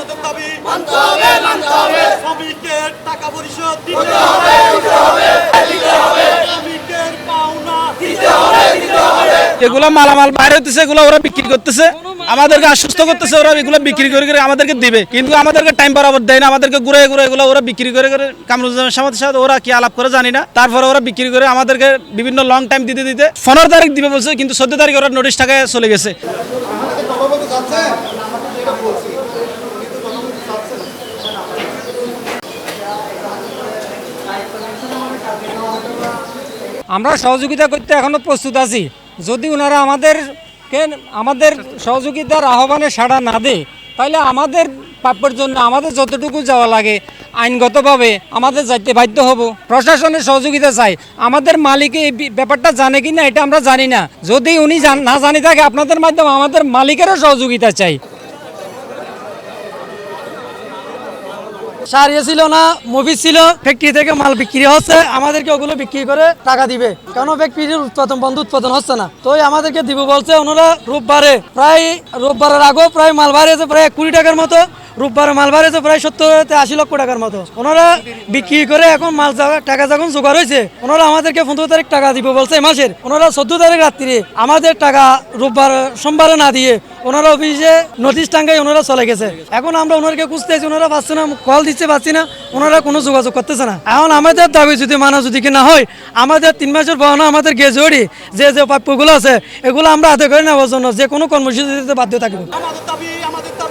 আমাদের দাবি। মানতে হবে মানতে হবে। শ্রমিকের টাকা পরিশোধ দিতে হবে। দিতে হবে দিতে হবে। শ্রমিকের পাওনা দিতে হবে দিতে হবে। এগুলো মালামাল বাইরে হতেছে এগুলো ওরা বিক্রি করতেছে। আমাদেরকে আশ্বস্ত করতেছে ওরা এগুলো বিক্রি করে করে আমাদেরকে দিবে। কিন্তু আমাদেরকে টাইম বরাবর দেয় না আমাদেরকে ঘুরে ঘুরে এগুলো ওরা বিক্রি করে করে কামরুজ্জামের সাথে সাথে ওরা কি আলাপ করে জানি না। তারপরে ওরা বিক্রি করে আমাদেরকে বিভিন্ন লং টাইম দিতে দিতে। পনেরো তারিখ দিবে বলছে কিন্তু চোদ্দ তারিখ ওরা নোটিশ টাকায় চলে গেছে। আমরা সহযোগিতা করতে এখনও প্রস্তুত আছি। যদি ওনারা আমাদের আমাদের সহযোগিতার আহ্বানে সাড়া না দেয়, তাহলে আমাদের প্রাপ্যের জন্য আমাদের যতটুকু যাওয়া লাগে, আইনগতভাবে আমাদের যাইতে বাধ্য হব। প্রশাসনের সহযোগিতা চাই। আমাদের মালিক এই ব্যাপারটা জানে কি না এটা আমরা জানি না। যদি উনি না জানি থাকে, আপনাদের মাধ্যমে আমাদের মালিকেরও সহযোগিতা চাই। সার ইয়ে ছিল না মুভি ছিল। ফ্যাক্টরি থেকে মাল বিক্রি হচ্ছে, আমাদেরকে ওগুলো বিক্রি করে টাকা দিবে। কেন ফ্যাক্টরির উৎপাদন, বন্ধ উৎপাদন হচ্ছে না? তো আমাদেরকে দিব বলছে, ওনারা রোববারে, প্রায় রোববারের আগেও প্রায় মাল বাড়িয়েছে, প্রায় কুড়ি টাকার মতো। রোববারে মাল বাড়িয়েছে প্রায় সত্তর আশি লক্ষ টাকার মতো। ওনারা বিক্রি করে এখন মাল টাকা যখন জোগাড় হয়েছে, ওনারা আমাদেরকে পনেরো তারিখ টাকা দিব বলছে এই মাসের। ওনারা চোদ্দ তারিখ রাত্রিরে আমাদের টাকা রোববার, সোমবারে না দিয়ে ওনারা অফিসে নোটিশ টাঙ্গাই ওনারা চলে গেছে। এখন আমরা ওনারকে খুঁজতেছি ওনারা পাচ্ছে না কল দিচ্ছে, পাচ্ছি না, ওনারা কোনো যোগাযোগ করতেছে না। এখন আমাদের দাবি যদি মানা যদি না হয়, আমাদের তিন মাসের বহনা আমাদের গেজুয়ারি যে যে প্রাপ্যগুলো আছে, এগুলো আমরা হাতে করে নেওয়ার জন্য যে কোনো কর্মসূচি দিতে বাধ্য থাকব আমাদের দাবি আমাদের দাবি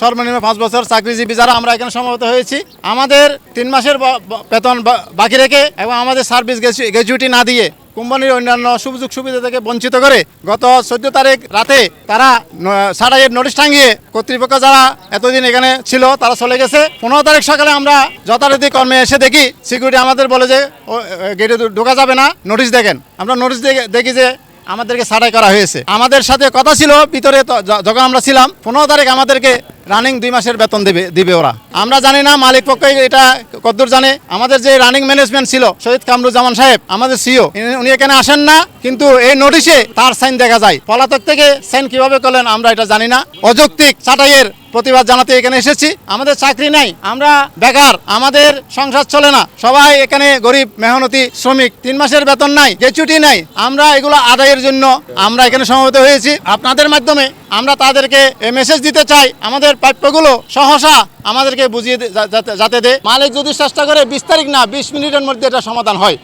সর্বনিম্ন পাঁচ বছর চাকরিজীবী যারা আমরা এখানে সমবেত হয়েছি, আমাদের তিন মাসের বেতন বাকি রেখে এবং আমাদের সার্ভিস গ্র্যাজুইটি না দিয়ে কোম্পানির অন্যান্য সুযোগ সুবিধা থেকে বঞ্চিত করে গত চোদ্দ তারিখ রাতে তারা সারাইয়ের নোটিশ টাঙ্গিয়ে কর্তৃপক্ষ যারা এতদিন এখানে ছিল, তারা চলে গেছে। পনেরো তারিখ সকালে আমরা যথারীতি কর্মে এসে দেখি সিকিউরিটি আমাদের বলে যে গেটে ঢোকা যাবে না। নোটিশ দেখেন। আমরা নোটিশ দেখি যে আমাদেরকে ছাড়াই করা হয়েছে। আমাদের সাথে কথা ছিল, ভিতরে যখন আমরা ছিলাম, পনেরো তারিখ আমাদেরকে রানিং দুই মাসের বেতন দেবে, দিবে ওরা। আমরা জানি না, মালিক পক্ষ এটা কদ্দূর জানে। আমাদের যে রানিং ম্যানেজমেন্ট ছিল, শহীদ কামরুজ্জামান সাহেব, আমাদের সিও উনি এখানে আসেন না, কিন্তু এই নোটিশে তার সাইন দেখা যায়। পলাতক থেকে সাইন কীভাবে করলেন, আমরা এটা জানি না। অযৌক্তিক চাটাইয়ের প্রতিবাদ জানাতে এখানে এসেছি। আমাদের চাকরি নাই, আমরা বেকার, আমাদের সংসার চলে না। সবাই এখানে গরিব, মেহনতি, শ্রমিক, তিন মাসের বেতন নাই গ্যাচুটি নাই। আমরা এগুলো আদায়ের জন্য আমরা এখানে সমবেত হয়েছি। আপনাদের মাধ্যমে আমরা তাদেরকে মেসেজ দিতে চাই, আমাদের প্রাপ্যগুলো সহসা আমাদেরকে বুঝিয়ে যাতে- দেয় মালিক যদি চেষ্টা করে, বিশ তারিখ না, বিশ মিনিটের মধ্যে এটা সমাধান হয়।